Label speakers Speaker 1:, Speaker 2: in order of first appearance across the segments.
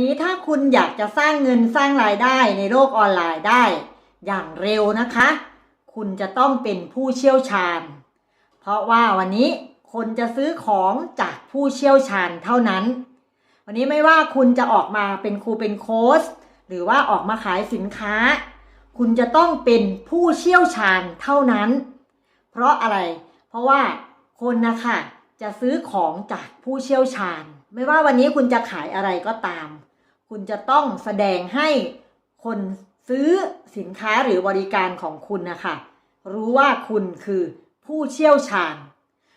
Speaker 1: นี้ถ้าคุณอยากจะสร้างเงินสร้างรายได้ในโลกออนไลน์ได้ อย่างเร็วนะคะ คุณจะต้องเป็นผู้เชี่ยวชาญ เพราะว่าวันนี้คนจะซื้อของจากผู้เชี่ยวชาญเท่านั้น วันนี้ไม่ว่าคุณจะออกมาเป็นครูเป็นโค้ชหรือว่าออกมาขายสินค้า คุณจะต้องเป็นผู้เชี่ยวชาญเท่านั้น เพราะอะไร เพราะว่าคนนะคะจะซื้อของจากผู้เชี่ยวชาญ ไม่ว่าวันนี้คุณจะขายอะไรก็ตาม คุณจะต้องแสดงให้คนซื้อสินค้าหรือบริการของคุณนะคะรู้ว่าคุณคือผู้เชี่ยวชาญ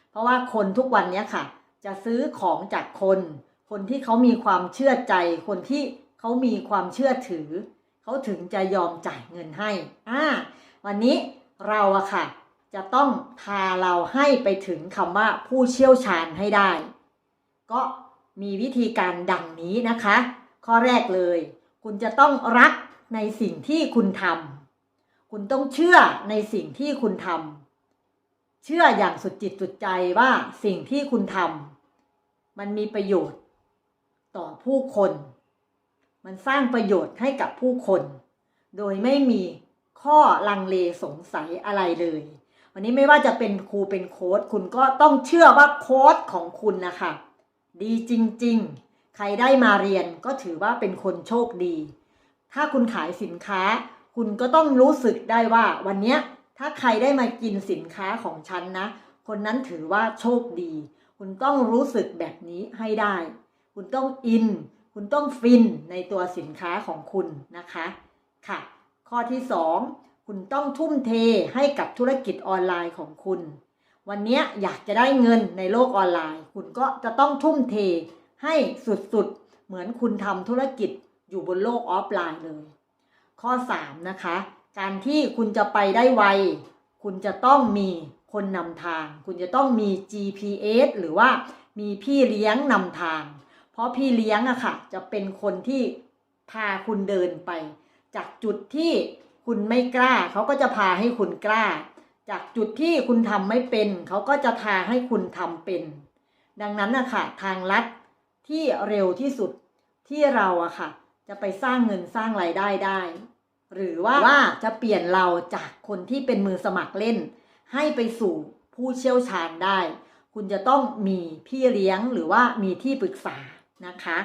Speaker 1: เพราะว่าคนทุกวันนี้ค่ะ จะซื้อของจากคน คนที่เขามีความเชื่อใจ คนที่เขามีความเชื่อถือ เขาถึงจะยอมจ่ายเงินให้อ่าวันนี้เราอะค่ะ จะต้องพาเราให้ไปถึงคำว่าผู้เชี่ยวชาญให้ได้ ก็มีวิธีการดังนี้นะคะ ข้อแรกเลย คุณจะต้องรักในสิ่งที่คุณทำคุณต้องเชื่อในสิ่งที่คุณทำเชื่ออย่างสุดจิตสุดใจว่าสิ่งที่คุณทำมันมีประโยชน์ ต่อผู้คน มันสร้างประโยชน์ให้กับผู้คน โดยไม่มีข้อลังเลสงสัยอะไรเลย วันนี้ไม่ว่าจะเป็นครูเป็นโค้ดคุณก็ต้องเชื่อว่าโค้ดของคุณนะคะ ดีจริง ๆ ใครได้มาเรียนก็ถือว่าเป็นคนโชคดี ถ้าคุณขายสินค้า คุณก็ต้องรู้สึกได้ว่า วันนี้ถ้าใครได้มากินสินค้าของฉันนะ คนนั้นถือว่าโชคดี คุณต้องรู้สึกแบบนี้ให้ได้ คุณต้องอิน คุณต้องฟินในตัวสินค้าของคุณนะคะค่ะ ข้อที่สองคุณต้องทุ่มเทให้กับธุรกิจออนไลน์ของคุณ วันนี้อยากจะได้เงินในโลกออนไลน์ คุณก็จะต้องทุ่มเท ให้สุดๆ เหมือนคุณทำธุรกิจอยู่บนโลกออฟไลน์เลย ข้อ 3 นะคะ การที่คุณจะไปได้ไว คุณจะต้องมีคนนำทาง คุณจะต้องมี GPS หรือว่ามีพี่เลี้ยงนำทาง เพราะพี่เลี้ยงอะค่ะ จะเป็นคนที่พาคุณเดินไป จากจุดที่คุณไม่กล้า เขาก็จะพาให้คุณกล้า จากจุดที่คุณทำไม่เป็น เขาก็จะพาให้คุณทำเป็น ดังนั้นนะคะทางลัด ที่เร็วที่สุดที่เราอะค่ะ จะไปสร้างเงินสร้างรายได้ได้ หรือว่าว่าจะเปลี่ยนเราจากคนที่เป็นมือสมัครเล่น ให้ไปสู่ผู้เชี่ยวชาญได้ คุณจะต้องมีพี่เลี้ยงหรือว่ามีที่ปรึกษานะคะ